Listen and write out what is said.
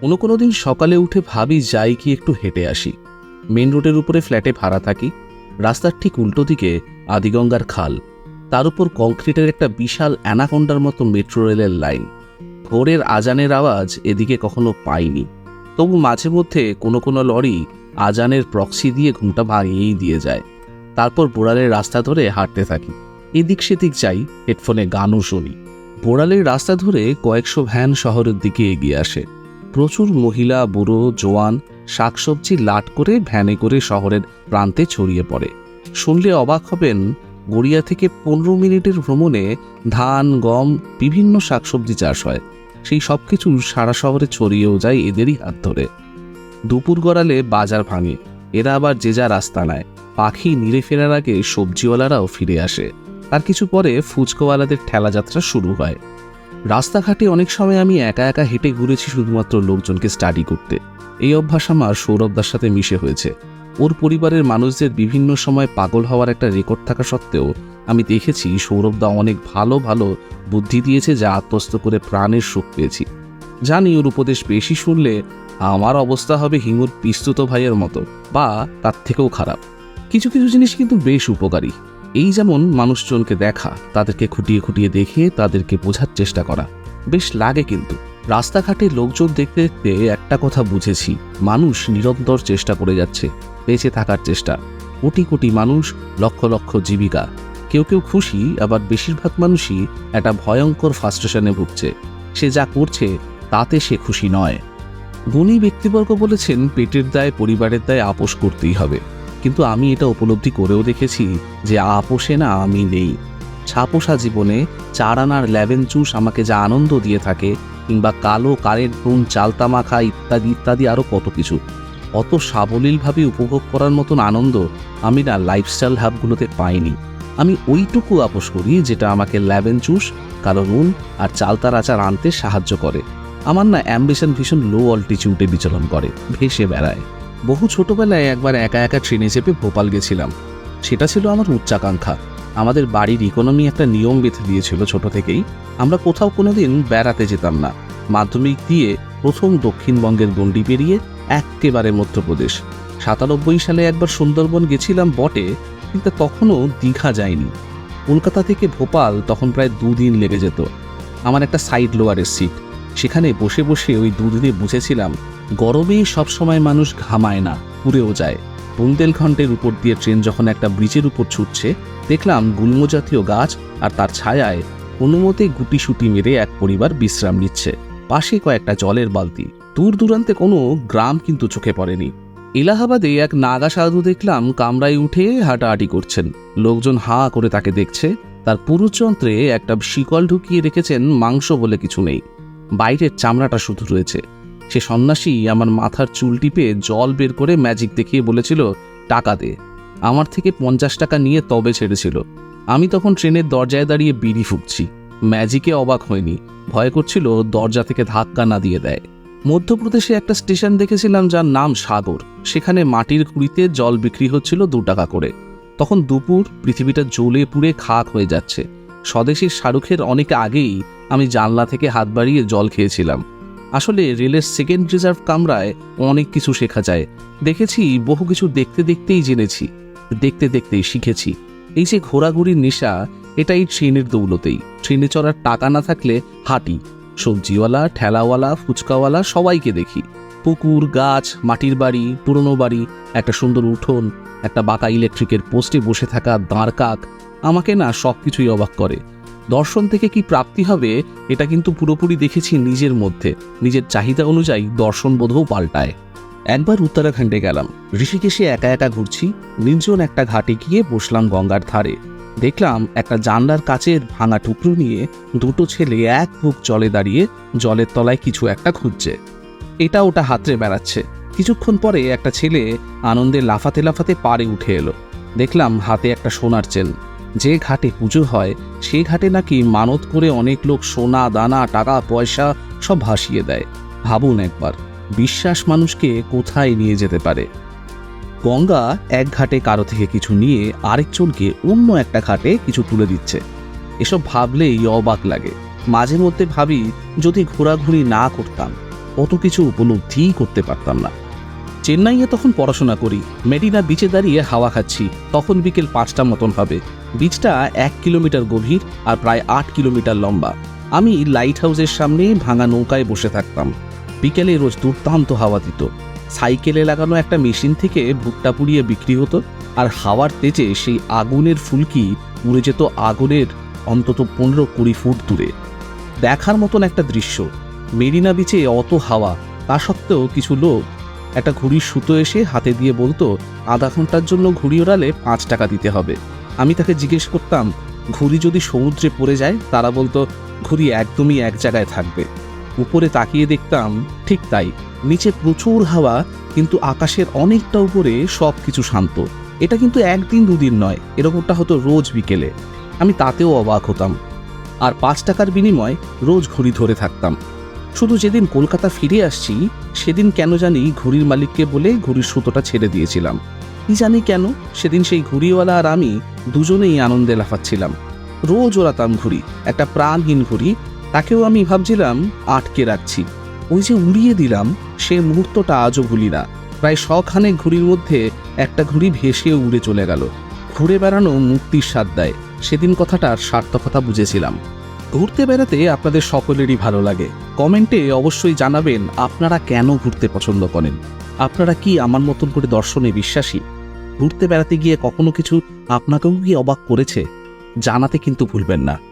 কোনো কোনো দিন সকালে উঠে ভাবি যাই কি একটু হেঁটে আসি। মেন রোডের উপরে ফ্ল্যাটে ভাড়া থাকি, রাস্তার ঠিক উল্টো দিকে আদিগঙ্গার খাল। তার উপর কংক্রিটের একটা বিশাল অ্যানাকোন্ডার মতো মেট্রো রেলের লাইন। ভোরের আজানের আওয়াজ এদিকে কখনো পাইনি। তবু মাঝে মধ্যে কোনো কোনো লরি আজানের প্রক্সি দিয়ে ঘুমটা ভাঙিয়েই দিয়ে যায়। তারপর বোড়ালের রাস্তা ধরে হাঁটতে থাকি। এদিক সেদিক যাই, হেডফোনে গানও শুনি। বোড়ালের রাস্তা ধরে কয়েকশো ভ্যান শহরের দিকে এগিয়ে আসে। প্রচুর মহিলা, বুড়ো, জোয়ান শাকসবজি লাট করে, ভ্যানে করে শহরের প্রান্তে ছড়িয়ে পড়ে। শুনলে অবাক হবেন, গড়িয়া থেকে পনেরো মিনিটের ভ্রমণে ধান, গম, বিভিন্ন শাকসবজি চাষ হয়। সেই সব কিছু সারা শহরে ছড়িয়েও যায় এদেরই হাত ধরে। দুপুর গড়ালে বাজার ভাঙে, এরা আবার যে যা রাস্তা নেয়। পাখি নিড়ে ফেরার আগে সবজিওয়ালারাও ফিরে আসে। তার কিছু পরে ফুচকোওয়ালাদের ঠেলাযাত্রা শুরু হয়। রাস্তাঘাটে অনেক সময় আমি একা একা হেঁটে ঘুরেছি শুধুমাত্র লোকজনকে স্টাডি করতে। এই অভ্যাস আমার সৌরভদার সাথে মিশে হয়েছে। ওর পরিবারের মানুষদের বিভিন্ন সময় পাগল হওয়ার একটা রেকর্ড থাকা সত্ত্বেও আমি দেখেছি সৌরভদা অনেক ভালো ভালো বুদ্ধি দিয়েছে যা আত্মস্থ করে প্রাণের সুখ পেয়েছি। জানি ওর উপদেশ বেশি শুনলে আমার অবস্থা হবে হিঙুর পিস্তুত ভাইয়ের মতো বা তার থেকেও খারাপ। কিছু কিছু জিনিস কিন্তু বেশ উপকারী। এই যেমন মানুষজনকে দেখা, তাদেরকে খুঁটিয়ে খুঁটিয়ে দেখে, তাদেরকে বোঝার চেষ্টা করা। বেশ লাগে কিন্তু। রাস্তাঘাটে লোকজন দেখতে দেখতে একটা কথা বুঝেছি, মানুষ নিরন্তর চেষ্টা করে যাচ্ছে, বেঁচে থাকার চেষ্টা। কোটি কোটি মানুষ, লক্ষ লক্ষ জীবিকা। কেউ কেউ খুশি, আবার বেশিরভাগ মানুষই একটা ভয়ঙ্কর ফাস্ট্রেশনে ভুগছে। সে যা করছে, তাতে সে খুশি নয়। গুণী ব্যক্তিবর্গ বলেছেন, পেটের দায় পরিবারের দায় আপোষ করতেই হবে। কিন্তু আমি এটা উপলব্ধি করেও দেখেছি যে আপোষে না আমি নেই। ছাপোষা জীবনে চার আনার ল্যাভেন চুষ আমাকে যা আনন্দ দিয়ে থাকে, কিংবা কালো কারের নুন চালতা মাখা ইত্যাদি ইত্যাদি আরও কত কিছু। অত সাবলীলভাবে উপভোগ করার মতন আনন্দ আমি না লাইফস্টাইল হাবগুলোতে পাইনি। আমি ওইটুকু আপোষ করি যেটা আমাকে ল্যাভেন চুষ, কালো নুন আর চালতার আচার আনতে সাহায্য করে। আমার না অ্যাম্বিশন ভীষণ লো অল্টিচিউডে বিচরণ করে, ভেসে বেড়ায়। বহু ছোটবেলায় একবার একা একা ট্রেনে চেপে ভোপাল গেছিলাম। সেটা ছিল আমার উচ্চাকাঙ্ক্ষা। আমাদের বাড়ির ইকোনমি একটা নিয়ম বেঁধে দিয়েছিল ছোট থেকেই। আমরা কোথাও কোনোদিন বেড়াতে যেতাম না। মাধ্যমিক দিয়ে প্রথম দক্ষিণবঙ্গের গণ্ডি পেরিয়ে একেবারে মধ্যপ্রদেশ। সাতানব্বই সালে একবার সুন্দরবন গেছিলাম বটে, কিন্তু তখনও দীঘা যায়নি। কলকাতা থেকে ভোপাল তখন প্রায় দুদিন লেগে যেত। আমার একটা সাইড লোয়ারের সিট সেখানে বসে বসে ওই দুদিনে বুঝেছিলাম গরমে সবসময় মানুষ ঘামায় না, পুড়েও যায়। বুন্দেলখণ্ডের উপর দিয়ে ট্রেন যখন একটা ব্রিজের উপর ছুটছে, দেখলাম গুল্মজাতীয় গাছ আর তার ছায়ায় কোনোমতে গুটি সুটি মেরে এক পরিবার বিশ্রাম নিচ্ছে। পাশে কয়েকটা জলের বালতি। দূর দূরান্তে কোনো গ্রাম কিন্তু চোখে পড়েনি। এলাহাবাদে এক নাগা সাধু দেখলাম কামরায় উঠে হাঁটাহাঁটি করছেন। লোকজন হাঁ করে তাকে দেখছে। তার পুরুষযন্ত্রে একটা শিকল ঢুকিয়ে রেখেছেন মাংস বলে কিছু নেই। বাইরের চামড়াটা শুধু রয়েছে। সে সন্ন্যাসী আমার মাথার চুল টিপে জল বের করে ম্যাজিক দেখিয়ে বলেছিল, টাকা দে। আমার থেকে পঞ্চাশ টাকা নিয়ে তবে ছেড়েছিল। আমি তখন ট্রেনের দরজায় দাঁড়িয়ে বিড়ি ফুঁকছি। ম্যাজিকে অবাক হয়নি। ভয় করছিল, দরজা থেকে ধাক্কা না দিয়ে দেয়। মধ্যপ্রদেশে একটা স্টেশন দেখেছিলাম যার নাম সাগর। সেখানে মাটির কুড়িতে জল বিক্রি হচ্ছিল দু টাকা করে। তখন দুপুর, পৃথিবীটা জ্বলে পুড়ে খাক হয়ে যাচ্ছে। স্বদেশীর শাহরুখের অনেক আগেই আমি জানলা থেকে হাত বাড়িয়ে জল খেয়েছিলাম। আসলে রেলের সেকেন্ড রিজার্ভ কামরায় অনেক কিছু শেখা যায়। দেখেছি, বহু কিছু দেখতে দেখতেই জেনেছি, দেখতে দেখতেই শিখেছি। এই যে ঘোরাঘুরির নেশা, এটাই ট্রেনের দৌলতেই। ট্রেনে চড়ার টাকা না থাকলে হাঁটি। সবজিওয়ালা, ঠেলাওয়ালা, ফুচকাওয়ালা সবাইকে দেখি। পুকুর, গাছ, মাটির বাড়ি, পুরনো বাড়ি, একটা সুন্দর উঠোন, একটা বাঁকা ইলেকট্রিকের পোস্টে বসে থাকা দাঁড় কাক, আমাকে না সব কিছুই অবাক করে। দর্শন থেকে কি প্রাপ্তি হবে, এটা কিন্তু পুরোপুরি দেখেছি নিজের মধ্যে। নিজের চাহিদা অনুযায়ী দর্শন বোধও পাল্টায়। একবার উত্তরাখণ্ডে গেলাম। ঋষিকেশে একা একা ঘুরছি, নির্জন একটা ঘাটে গিয়ে বসলাম গঙ্গার ধারে। দেখলাম একটা জানলার কাচের ভাঙা টুকরো নিয়ে দুটো ছেলে এক বুক জলে দাঁড়িয়ে জলের তলায় কিছু একটা খুঁজছে। এটা ওটা হাতরে বেড়াচ্ছে। কিছুক্ষণ পরে একটা ছেলে আনন্দে লাফাতে লাফাতে পাড়ে উঠে এলো। দেখলাম হাতে একটা সোনার চেন। যে ঘাটে পুজো হয়, সে ঘাটে নাকি মানত করে অনেক লোক সোনা, দানা, টাকা, পয়সা সব ভাসিয়ে দেয়। ভাবুন একবার, বিশ্বাস মানুষকে কোথায় নিয়ে যেতে পারে? গঙ্গা এক ঘাটে কারও থেকে কিছু নিয়ে আরেকজনকে অন্য একটা ঘাটে কিছু তুলে দিচ্ছে। এসব ভাবলেই অবাক লাগে। মাঝে মধ্যে ভাবি, যদি ঘোরাঘুরি না করতাম, অত কিছু উপলব্ধিই করতে পারতাম না। চেন্নাইয়ে তখন পড়াশোনা করি মেডিনা বিচে দাঁড়িয়ে হাওয়া খাচ্ছি, তখন বিকেল পাঁচটা মতন হবে। বিচটা এক কিলোমিটার গভীর আর প্রায় আট কিলোমিটার লম্বা। আমি লাইট হাউসের সামনে ভাঙা নৌকায় বসে থাকতাম। বিকেলে রোজ দুর্দান্ত হাওয়া দিত। সাইকেলে লাগানো একটা মেশিন থেকে ভুট্টা পুড়িয়ে বিক্রি হতো আর হাওয়ার তেজে সেই আগুনের ফুলকি উড়ে যেত আগুনের অন্তত পনেরো কুড়ি ফুট দূরে। দেখার মতন একটা দৃশ্য। মেরিনা বিচে অত হাওয়া, তা সত্ত্বেও কিছু লোক একটা ঘুড়ির সুতো এসে হাতে দিয়ে বলতো, আধা ঘণ্টার জন্য ঘুড়ি ওড়ালে পাঁচ টাকা দিতে হবে। আমি তাকে জিজ্ঞেস করতাম, ঘুড়ি যদি সমুদ্রে পড়ে যায়? তারা বলতো, ঘুড়ি একদমই এক জায়গায় থাকবে। উপরে তাকিয়ে দেখতাম, ঠিক তাই। নিচে প্রচুর হাওয়া, কিন্তু আকাশের অনেকটা উপরে সব কিছু শান্ত। এটা কিন্তু একদিন দুদিন নয়, এরকমটা হতো রোজ বিকেলে। আমি তাতেও অবাক হতাম। আর পাঁচ টাকার বিনিময় রোজ ঘড়ি ধরে থাকতাম। শুধু যেদিন কলকাতা ফিরে আসছি, সেদিন কেন জানি ঘুড়ির মালিককে বলে ঘুড়ির সুতোটা ছেড়ে দিয়েছিলাম। কি জানি কেন, সেদিন সেই ঘুড়িওয়ালা আর আমি দুজনেই আনন্দে লাফাচ্ছিলাম। রোজ ওড়াতাম ঘুড়ি, একটা প্রাণহীন ঘুড়ি, তাকেও আমি ভাবছিলাম আটকে রাখছি। ওই যে উড়িয়ে দিলাম, সে মুহূর্তটা আজও ভুলি না। প্রায় শখানেক ঘুড়ির মধ্যে একটা ঘুড়ি ভেসে উড়ে চলে গেল। ঘুরে বেড়ানো মুক্তির স্বাদ দেয়। সেদিন কথাটার সার্থকতা বুঝেছিলাম। ঘুরতে বেড়াতে আপনাদের সকলেরই ভালো লাগে। কমেন্টে অবশ্যই জানাবেন, আপনারা কেন ঘুরতে পছন্দ করেন? আপনারা কি আমার মতন করে দর্শনে বিশ্বাসী? ঘুরতে বেড়াতে গিয়ে কখনো কিছু আপনাকেও কি অবাক করেছে? জানাতে কিন্তু ভুলবেন না।